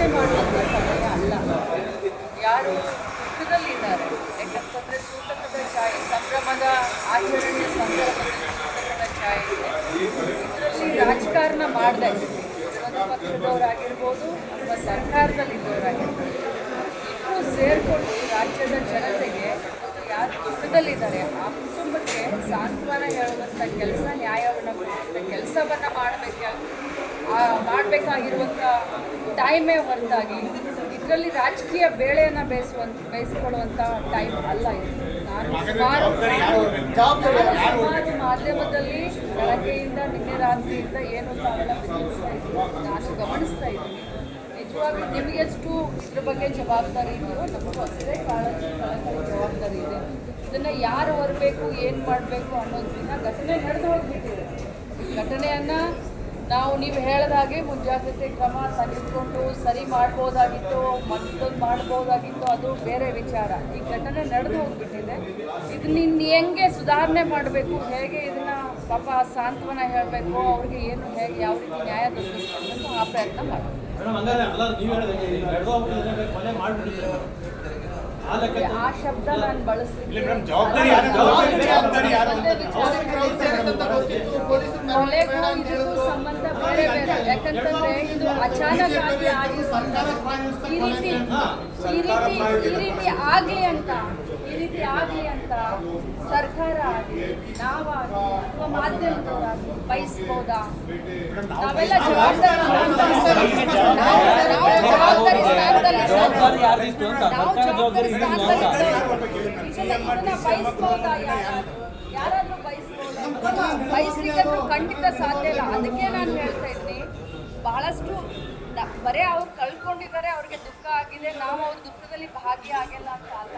ಚರ್ಚೆ ಮಾಡುವಂಥ ಸಮಯ ಅಲ್ಲ. ಯಾರು ದುಃಖದಲ್ಲಿದ್ದಾರೆ ಯಾಕಂತಂದರೆ ಸೂತಕದ ಛಾಯೆ, ಸಂಭ್ರಮದ ಆಚರಣೆಯ ಸಂದರ್ಭದಲ್ಲಿ ಸೂತಕದ ಛಾಯೆ ಇದೆ. ಇದರಲ್ಲಿ ರಾಜಕಾರಣ ಮಾಡದೆ. ವಿರೋಧ ಪಕ್ಷದವರಾಗಿರ್ಬೋದು ಅಥವಾ ಸರ್ಕಾರದಲ್ಲಿದ್ದವರಾಗಿರ್ಬೋದು ಇಬ್ಬರು ಸೇರಿಕೊಂಡು ರಾಜ್ಯದ ಜನತೆಗೆ ಯಾರು ದುಃಖದಲ್ಲಿದ್ದಾರೆ ಆ ಕುಟುಂಬಕ್ಕೆ ಸಾಂತ್ವನ ಹೇಳುವಂಥ ಕೆಲಸ, ನ್ಯಾಯವನ್ನು ಕೊಡುವಂಥ ಕೆಲಸವನ್ನು ಮಾಡಬೇಕ ಮಾಡಬೇಕಾಗಿರುವಂಥ ಟೈಮೇ ಹೊರತಾಗಿ ಇದರಲ್ಲಿ ರಾಜಕೀಯ ಬೇಳೆಯನ್ನು ಬೇಯಿಸುವಂತ ಬೇಯಿಸ್ಕೊಳ್ಳುವಂಥ ಟೈಮ್ ಅಲ್ಲ ಇದು. ನಾನು ಸುಮಾರು ಮಾಧ್ಯಮದಲ್ಲಿ ಬೆಳಗ್ಗೆಯಿಂದ ನಿನ್ನೆ ರಾತ್ರಿಯಿಂದ ಏನು ತಾವೆಲ್ಲ ಇದ್ದೀನಿ, ನಾನು ಗಮನಿಸ್ತಾ ಇದ್ದೀನಿ. ನಿಜವಾಗ್ಲೂ ನಿಮಗೆಷ್ಟು ಇದ್ರ ಬಗ್ಗೆ ಜವಾಬ್ದಾರಿ ಇದೆಯೋ ನಮಗೂ ಅಷ್ಟೇ ಕಾಳಜಿ ಜವಾಬ್ದಾರಿ ಇದೆ. ಇದನ್ನು ಯಾರು ಹೊರಬೇಕು, ಏನು ಮಾಡಬೇಕು ಅನ್ನೋದನ್ನ ಘಟನೆ ನಡೆದು ಹೋಗ್ಬಿಟ್ಟಿದೆ. ಘಟನೆಯನ್ನು ನಾವು ನೀವು ಹೇಳಿದ ಹಾಗೆ ಮುಂಜಾಗ್ರತೆ ಕ್ರಮ ತೆಗೆದುಕೊಂಡು ಸರಿ ಮಾಡ್ಬೋದಾಗಿತ್ತು ಮತ್ತೊಂದು ಮಾಡ್ಬೋದಾಗಿತ್ತು ಅದು ಬೇರೆ ವಿಚಾರ. ಈ ಘಟನೆ ನಡೆದು ಹೋಗ್ಬಿಟ್ಟಿದೆ. ಇದನ್ನ ಇನ್ನು ಹೆಂಗೆ ಸುಧಾರಣೆ ಮಾಡಬೇಕು? ಹೇಗೆ ಇದನ್ನ ಪಾಪ ಸಾಂತ್ವನ ಹೇಳಬೇಕು? ಅವ್ರಿಗೆ ಏನು ಹೇಗೆ ಯಾವ ರೀತಿ ನ್ಯಾಯ ದೊರಕಿಸ್ಬೇಕು ಆ ಪ್ರಯತ್ನ ಮಾಡಬೇಕು ಆ ಶಬ್ದ ನಾನು ಬಳಸ್ಲಿಕ್ಕೆ ಯಾಕಂತಂದ್ರೆ ಇದು ಅಚಾನಕ್ ಆಗಿ ಈ ರೀತಿ ಈ ರೀತಿ ಈ ರೀತಿ ಆಗಲಿ ಅಂತ ಈ ರೀತಿ ಆಗಲಿ ಅಂತ ಸರ್ಕಾರ ಆಗಲಿ ನಾವಾಗಿ ಅಥವಾ ಮಾಧ್ಯಮದವರಾಗಿ ಬಯಸ್ಬೋದಾ? ನಾವೆಲ್ಲ ಜವಾಬ್ದಾರಿ ನಾವು ನಾವು ಜವಾಬ್ದಾರಿ ಸ್ಥಾನದಲ್ಲಿ ಬಯಸ್ಬೋದಾ ಯಾರಾದ್ರೂ? ಬಯಸ್ಬೋದಾ? ಬಯಸ್ಲಿಕ್ಕೆ ಖಂಡಿತ ಸಾಧ್ಯ ಇಲ್ಲ. ಅದಕ್ಕೆ ನಾನು ಹೇಳ್ತಾ ಇದ್ದೀನಿ ಬಹಳಷ್ಟು ನ- ಬರೇ ಅವ್ರು ಕಳ್ಕೊಂಡಿದ್ದಾರೆ ಅವ್ರಿಗೆ ದುಃಖ ಆಗಿದೆ ನಾವು ಅವ್ರ ದುಃಖದಲ್ಲಿ ಭಾಗಿಯಾಗಿಲ್ಲ ಅಂತ ಅಲ್ಲ